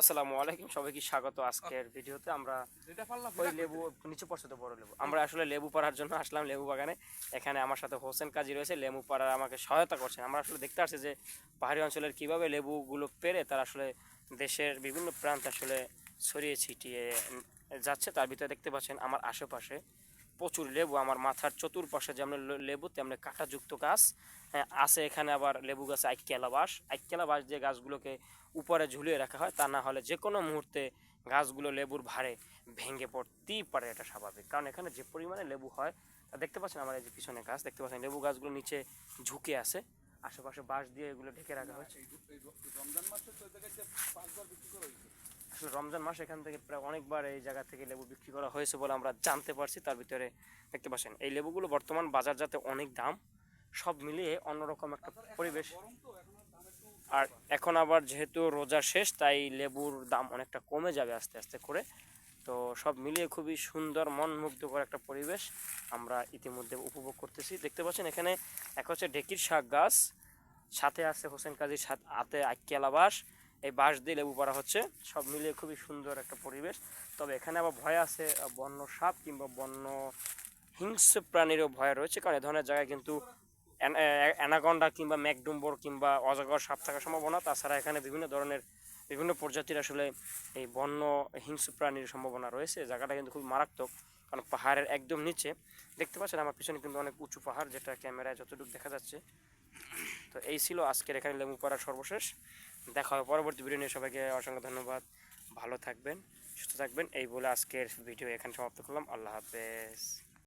আসসালামু আলাইকুম, সবাইকে স্বাগত আজকের ভিডিওতে। আমরা ওই লেবু, নিচে পড়ছে বড় লেবু। আমরা আসলে লেবু পাড়ার জন্য আসলাম লেবু বাগানে। এখানে আমার সাথে হোসেন কাজী রয়েছে, লেবু পাড়ার আমাকে সহায়তা করছেন। আমরা আসলে দেখতে আসছি যে পাহাড়ি অঞ্চলের কীভাবে লেবুগুলো পেরে তারা আসলে দেশের বিভিন্ন প্রান্ত আসলে ছড়িয়ে ছিটিয়ে যাচ্ছে। তার ভিতরে দেখতে পাচ্ছেন আমার আশেপাশে প্রচুর লেবু আমার মাথার চতুর্পাশে যেমন লেবু তেমনি কাঁটাযুক্ত গাছ। হ্যাঁ, আছে এখানে আবার লেবু গাছ আইকেলা বাস আইকেলা বাস যে গাছগুলোকে উপরে ঝুলিয়ে রাখা হয় তা না হলে যে কোনো মুহূর্তে গাছগুলো লেবুর ভারে ভেঙে পড়তেই পারে এটা স্বাভাবিক। কারণ এখানে যে পরিমাণে লেবু হয় তা দেখতে পাচ্ছেন আমার এই যে পিছনে গাছ দেখতে পাচ্ছেন লেবু গাছগুলো নিচে ঝুঁকে আছে। আশেপাশে বাঁশ দিয়ে এগুলো ঢেকে রাখা হয়েছে। রমজান মাসে এখান থেকে প্রায় অনেকবার এই জায়গা থেকে লেবু বিক্রি করা হয়েছে বলে আমরা জানতে পারছি। তার ভিতরে দেখতে পাচ্ছেন, এই লেবুগুলো বর্তমান বাজারজাতে অনেক দাম, সব মিলিয়ে অন্যরকম একটা পরিবেশ। আর এখন আবার যেহেতু রোজা শেষ, তাই লেবুর দাম অনেকটা কমে যাবে আস্তে আস্তে করে। তো সব মিলিয়ে খুবই সুন্দর মন মুগ্ধকর একটা পরিবেশ আমরা ইতিমধ্যে উপভোগ করতেছি। দেখতে পাচ্ছেন এখানে এক হচ্ছে ঢেকির শাক গাছ, সাথে আছে হোসেন কাজীর সাথে হাতে আক্কেলা বাঁশ এই বাঁশ দিয়ে লেবু পাড়া হচ্ছে। সব মিলিয়ে খুবই সুন্দর একটা পরিবেশ। তবে এখানে আবার ভয় আছে, বন্য সাপ কিংবা বন্য হিংস্র প্রাণীরও ভয় রয়েছে, কারণ এ ধরনের জায়গায় কিন্তু অ্যান- অ্যা- অ্যানাকন্ডা কিংবা ম্যাকডুম্বর কিংবা অজগর সাপ থাকার সম্ভাবনা। তাছাড়া এখানে বিভিন্ন ধরনের, বিভিন্ন প্রজাতির আসলে এই বন্য হিংস্র প্রাণীর সম্ভাবনা রয়েছে। জায়গাটা কিন্তু খুব মারাত্মক, কারণ পাহাড়ের একদম নিচে। দেখতে পাচ্ছেন আমার পিছনে কিন্তু অনেক উঁচু পাহাড়, যেটা ক্যামেরায় যতটুকু দেখা যাচ্ছে। তো এই ছিল আজকের এখানে লেবু পাড়ার সর্বশেষ। দেখা হবে পরবর্তী ভিডিও নিয়ে। সবাইকে অসংখ্য ধন্যবাদ। ভালো থাকবেন, সুস্থ থাকবেন। এই বলে আজকের ভিডিও এখানে সমাপ্ত করলাম। আল্লাহ হাফেজ।